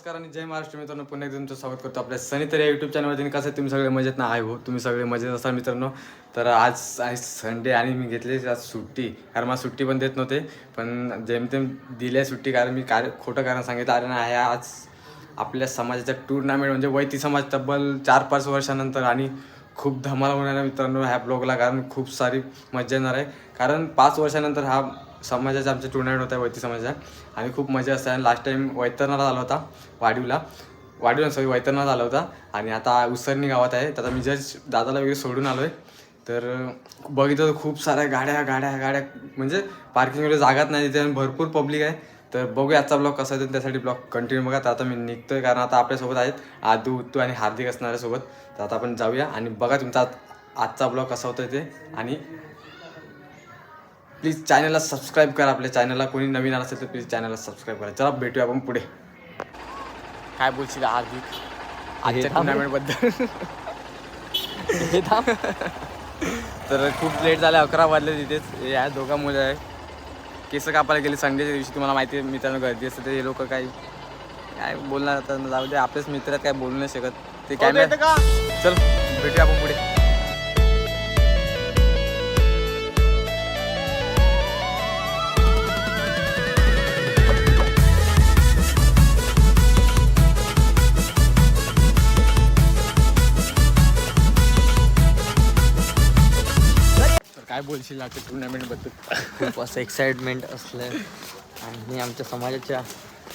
नमस्कार आणि जय महाराष्ट्र मित्रांनो. पुन्हा एकदा तुमचं स्वागत करतो आपल्या सनीतर या यूट्यूब चॅनलवरती कसं आहे, तुम्ही सगळे मजेत ना? आहे हो तुम्ही सगळे मजेत असाल मित्रांनो. तर आज आहे संडे आणि मी घेतली आज सुट्टी. कारण मला सुट्टी पण देत नव्हते. पण जेमतेम दिली आहे सुट्टी कारण मी कार खोटं कारण सांगितलं. अरे नाही आज आपल्या समाजाच्या टुर्नामेंट म्हणजे वैती समाज तब्बल चार पाच वर्षानंतर आणि खूप धमाल होणार आहे मित्रांनो ह्या ब्लॉगला कारण खूप सारी मजा येणार आहे. कारण पाच वर्षानंतर हा समाजाचा आमच्या टुर्नामेंट होता वैती समाजाचा. आणि खूप मजा असते. आणि लास्ट टाईम वैतरणाला आला होता वाडीवला वाडीवला सॉरी वैतरणाला आला होता. आणि आता उसरणी गावात आहे. तर आता मी जस्ट दादाला वगैरे सोडून आलो आहे तर बघितलं तर खूप साऱ्या गाड्या गाड्या गाड्या. म्हणजे पार्किंग वगैरे जागाच नाही तिथे आणि भरपूर पब्लिक आहे. तर बघूया आजचा ब्लॉग कसा आहे त्यासाठी ब्लॉग कंटिन्यू बघा. तर आता मी निघतो आहे कारण आता आपल्यासोबत आहेत आदू उत्तू आणि हार्दिक असणाऱ्यासोबत. तर आता आपण जाऊया आणि बघा तुमचा आजचा ब्लॉग कसा होता ते आणि प्लीज चॅनलला सबस्क्राईब करा आपल्या चॅनलला. कोणी नवीन आलं असेल तर प्लीज चॅनलला सबस्क्राईब करा. चला भेटूया आपण पुढे. काय बोलशील हार्दिक आजच्या टुर्नामेंटबद्दल हे थांब. तर खूप लेट झाले अकरा वाजले तिथेच या दोघा मुलं आहे केस कापायला गेले. संडेच्या दिवशी तुम्हाला माहिती आहे मित्रांनो गर्दी असते ते लोक काही काय बोलणार आता? जाऊ दे आपलेच मित्र आहेत काय बोलू नाही शकत. ते कॅमेरा चल भेटूया आपण पुढे. काय बोलशील आजच्या टुर्नामेंटबद्दल खूप असं एक्साइटमेंट असलं आणि आमच्या समाजाच्या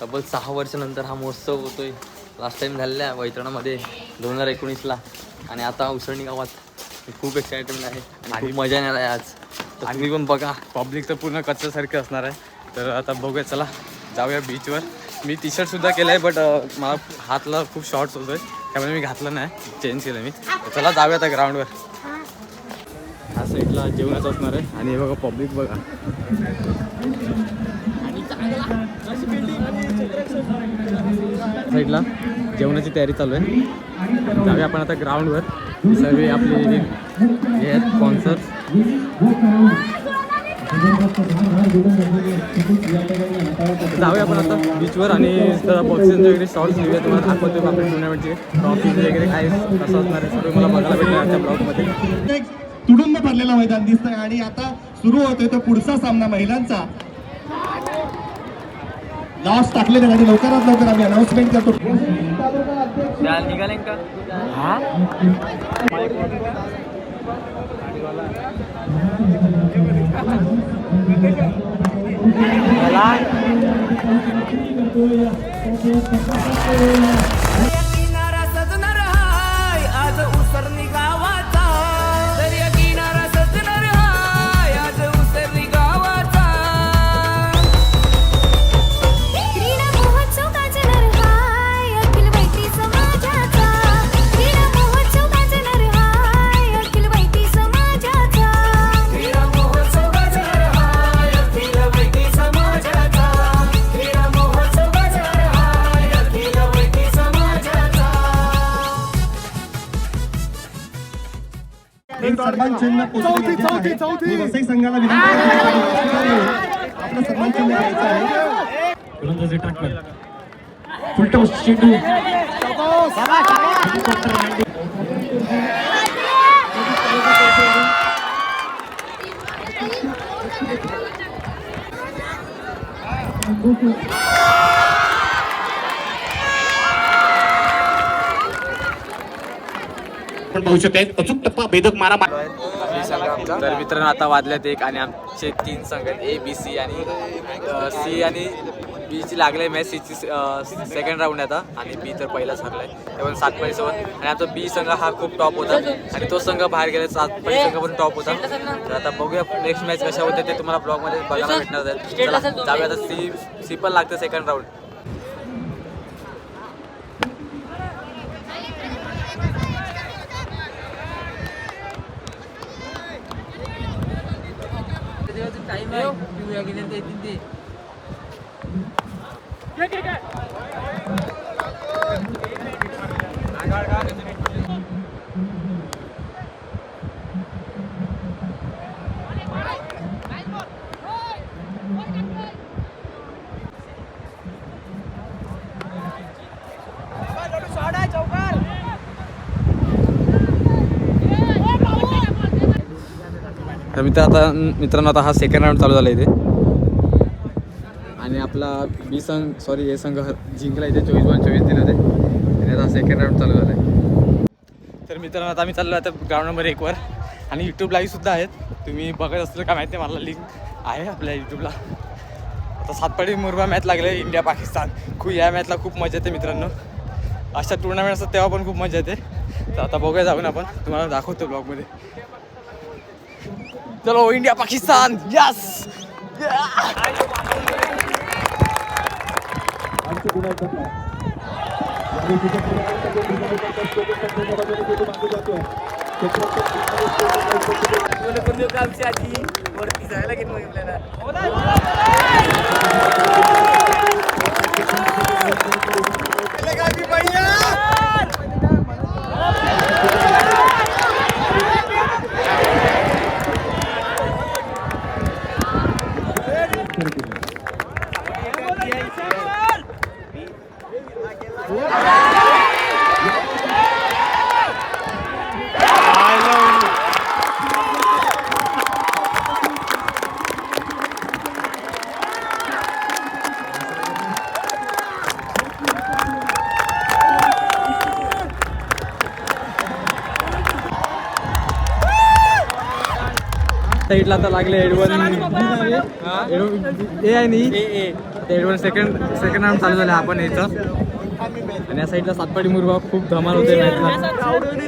तब्बल सहा वर्षानंतर हा महोत्सव होतोय. लास्ट टाइम झालेला वैतरणामध्ये दोन हजार एकोणीसला. आणि आता उसळणी गावात खूप एक्साइटमेंट आहे आणि खूप मजा येणार आहे आज. तर तुम्ही पण बघा. पब्लिक तर पूर्ण कचऱ्यासारखं असणार आहे. तर आता बघूया चला जाऊया बीचवर मी टी शर्टसुद्धा केलं आहे बट मला हातला खूप शॉर्ट्स होतोय. त्यामुळे मी घातलं नाही. चेंज केलं मी. चला जाऊया आता ग्राउंडवर ह्या साईडला जेवणच असणार आहे. आणि हे बघा पब्लिक बघा. साईडला जेवणाची तयारी चालू आहे. जाऊया आपण आता ग्राउंडवर सगळे आपले हे आहेत स्पॉन्सर्स जाऊया आपण आता बीचवर आणि जरा बॉक्सिंग वगैरे शॉर्ट्स घेऊया. तुम्हाला दाखवतो आपल्या टुर्नामेंटचे ट्रॉफीज वगैरे काय कसं असणार आहे. सर्व मला बघायला भेटणार आजच्या ब्लॉगमध्ये तुडुंब भरलेलं मैदान दिसतंय आणि आता सुरू होतोय तो पुढचा सामना महिलांचा. लॉस टाकलेलं आणि लवकरात लवकर आम्ही अनाऊन्समेंट करतो. निघाले का? सन्मान चिन्ह गेले आहे. मी वसई संघाला विनंती करतो. आपलं सन्मान चिन्ह घ्यायचं आहे गोलंदाजी टाकलं फुलटो चेंडू हेलिकॉप्टर landing. आपण पाहू शकता अचूक टप्पा भेदक मारा तर मित्रांनो आता वाजल्यात एक आणि आमचे तीन संघ आहेत. ए बी सी आणि सी आणि बी ची लागले मॅच सीची सेकंड राऊंड आहे आता. आणि बी तर पहिलाच हरलाय ते पण सात पैसेवर आणि आता बी संघ हा खूप टॉप होता. आणि तो संघ बाहेर गेला सात संघ पण टॉप होता. तर आता बघूया नेक्स्ट मॅच कशा होते ते तुम्हाला ब्लॉगमध्ये बघायला भेटणार आहे जाऊया आता. सी सी पण लागते सेकंड राऊंड लाई यू आगे ने दे दी तर मित्र आता मित्रांनो आता हा सेकंड राऊंड चालू झाला इथे. आणि आपला बी संघ सॉरी हे संघ जिंकला इथे चोवीस वन चोवीस दिले होते आणि आता सेकंड राऊंड चालू झाला. आहे तर मित्रांनो आता आम्ही चाललो आता ग्राउंड नंबर एकवर आणि यूट्यूब लाईव्हसुद्धा आहेत. तुम्ही बघत असलं का माहिती आहे मला लिंक आहे आपल्या यूट्यूबला आता सातपाडी मुरबा मॅच लागले इंडिया पाकिस्तान. खूप या मॅचला खूप मजा येते मित्रांनो. अशा टुर्नामेंट असतात तेव्हा पण खूप मजा येते. तर आता बघूया जाऊन आपण. तुम्हाला दाखवतो ब्लॉगमध्ये चलो इंडिया पाकिस्तान यस साईडला आता लागले एडवन ए आहे नी एडवन सेकंड सेकंड राऊंड चालू झालं आपण याचं आणि या साईडला सातपाडी मुरबा खूप धमाल होते मॅचला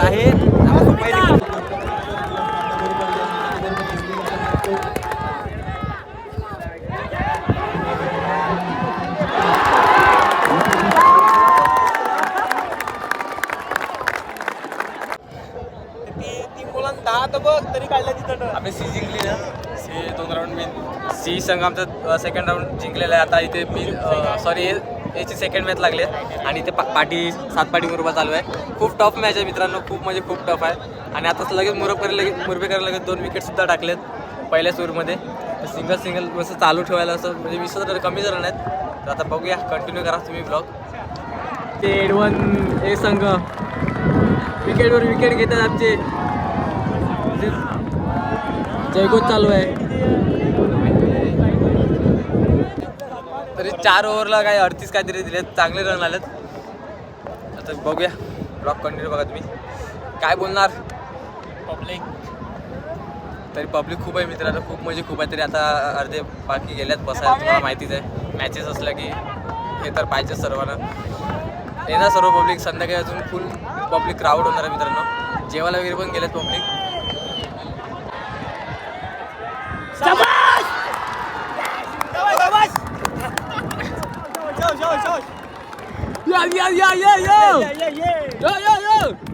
आहे. आपली सी जिंकली ना? सी दोन राऊंड मी सी संघ आमचा सेकंड राऊंड जिंकलेला आहे. आता इथे मी सॉरी याची सेकंड मॅच लागले आणि इथे पा पाटी सात पाटी मुरबा चालू आहे. खूप टफ मॅच आहे मित्रांनो. खूप म्हणजे खूप टफ आहे. आणि आता लगेच मुरबकर लगेच मुरबेकर लगेच दोन विकेटसुद्धा टाकलेत पहिल्या सुरूमध्ये सिंगल सिंगल असं चालू ठेवायला असं म्हणजे वीस तर कमी जण आहेत. तर आता बघूया. कंटिन्यू करा तुम्ही ब्लॉग ते एडवन ए संघ. विकेटवर विकेट घेतात आमचे. जयगोत चालू आहे. तरी चार ओव्हरला काय अडतीस काहीतरी दिलेत चांगले रन आलेत. आता बघूया ब्लॉक कंटिन्यू बघा तुम्ही. काय बोलणार? पब्लिक तरी पब्लिक खूप आहे मित्रांनो खूप म्हणजे खूप आहे तरी आता अर्धे बाकी गेल्यात बसायला तुम्हाला माहितीच आहे. मॅचेस असल्या की हे तर पाहिजे सर्वांना. येणार सर्व पब्लिक संध्याकाळी अजून फुल पब्लिक क्राऊड होणार आहे मित्रांनो. जेवायला वगैरे पण गेलेत public Yeah! Yeah! Yeah! Yeah! Yeah! Yeah! Yeah! Yeah! yo.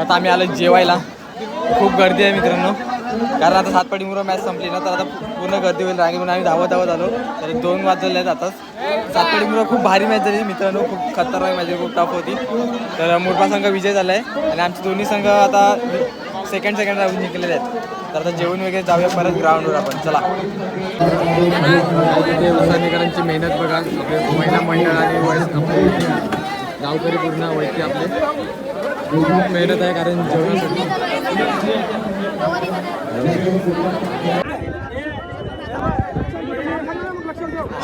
आता आम्ही आलो जेवायला. खूप गर्दी आहे मित्रांनो. कारण आता सातपाडी मुलं मॅच संपली ना तर आता पूर्ण गर्दी होईल. रांगे म्हणून आम्ही धावत धावत आलो. तर दोन वाजले आहेत आताच सातपाडी मुलं खूप भारी मॅच झाली. मित्रांनो खूप खतरनाक मॅच खूप टफ होती. तर मोठा संघ विजय झाला आहे आणि आमचे दोन्ही संघ आता सेकंड सेकंड राहून जिंकलेले आहेत. तर आता जेवण वगैरे जाऊया परत ग्राउंडवर आपण. चला. तिथे मेहनत बघा. आपले महिला मंडळ आणि आपले गावकरी पूर्ण ओळखी आपले. खूप मेहनत आहे कारण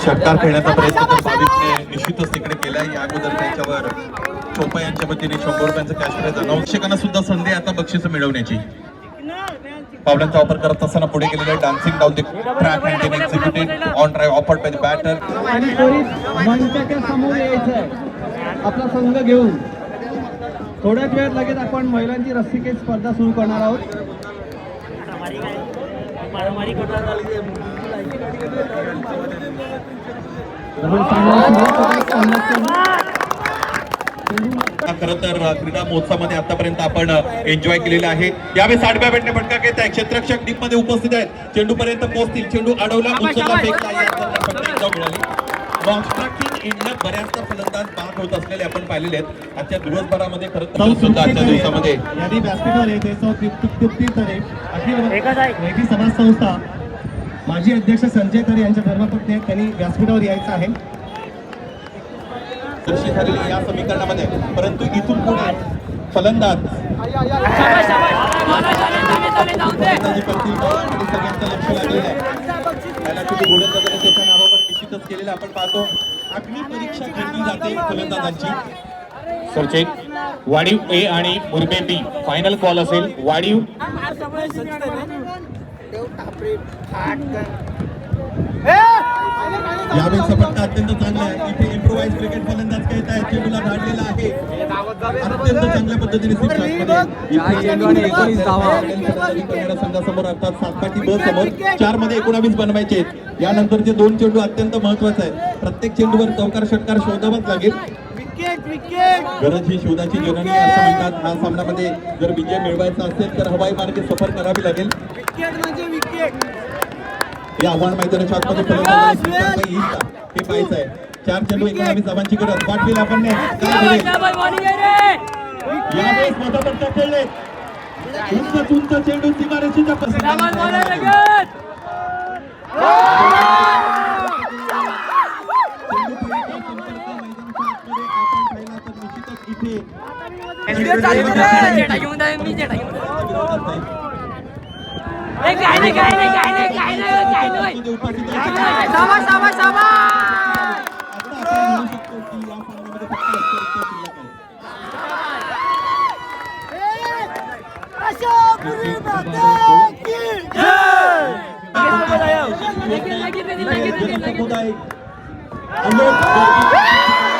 षटकार खेळण्याचा प्रयत्न तर भाविकने निश्चितच तिकडे केलाय. या अगोदर त्यांच्यावर चोपा यांच्या वतीने शंभर रुपयांचं कॅश प्राईज प्रेक्षकांना सुद्धा संधी आता बक्षीस मिळवण्याची. पावलांचा वापर करत असताना पुढे गेलेले dancing down the track and team executed on drive offered by the batter आणि त्वरित मंचाच्या समोर यायचं आहे आपला संघ घेऊन. थोड्याच वेळात लगेच आपण महिलांची रस्सीखेच स्पर्धा सुरू करणार आहोत. खरं तर क्रीडा महोत्सवामध्ये आतापर्यंत आपण एन्जॉय केलेला आहे. यावेळी आठव्या बॅटने फटका घेत आहे क्षेत्ररक्षक डीपमध्ये उपस्थित आहेत. चेंडू पर्यंत पोहोचतील. चेंडू अडवला. उचलला फेकला इंडिया बऱ्याचदा फलंदाज बाद होत असलेले आपण पाहिलेले आहेत. आजच्या दिवसभरामध्ये खरं तर सुद्धा आजच्या दिवसामध्ये. यादी व्यासपीठावर येते. सौ तृप्ती तरे. अखिल समाज संस्था माजी अध्यक्ष संजय तरे यांच्या धर्मपत्नी आहेत. त्यांनी व्यासपीठावर यायचं आहे. दर्शित झालेली या समीकरणामध्ये. परंतु इथून पुढे फलंदाज. सगळ्यांचं लक्ष लागलेलं आहे. त्याला किती गोलंदाजाने त्याच्या नावावर निश्चितच केलेलं आपण पाहतो परीक्षा घेतली जाते फलंदाजांची. सरचे वाढीव ए आणि मुरबे बी. फायनल कॉल असेल वाढीव यावेळेचा फटका अत्यंत चांगला आहे. इथे इम्प्रोवाइज क्रिकेट फलंदाज आहेत चेंडूला धाडलेला आहे. अत्यंत चांगल्या पद्धतीने संघासमोर अर्थात सातपाटी ब समोर. चारमध्ये एकोणावीस बनवायचे यानंतरचे दोन चेंडू अत्यंत महत्त्वाचे आहे प्रत्येक चेंडूवर चौकार षटकार शोधावाच लागेल. गरज ही शोधाची जननी असं म्हणतात. ह्या सामन्यामध्ये जर विजय मिळवायचा असेल तर हवाई मार्गे सफर करावी लागेल. हे आव्हान मैदानाच्या आतमध्ये हे पाहायचं आहे. चार चेंडू एकोणावीस धावांची गरज पाठवेल आपण नाही. काय घडेल? यावेळेस मधापट्टा खेळले उंच उंच चेंडू सीमारेषेच्या समुदाय अलोक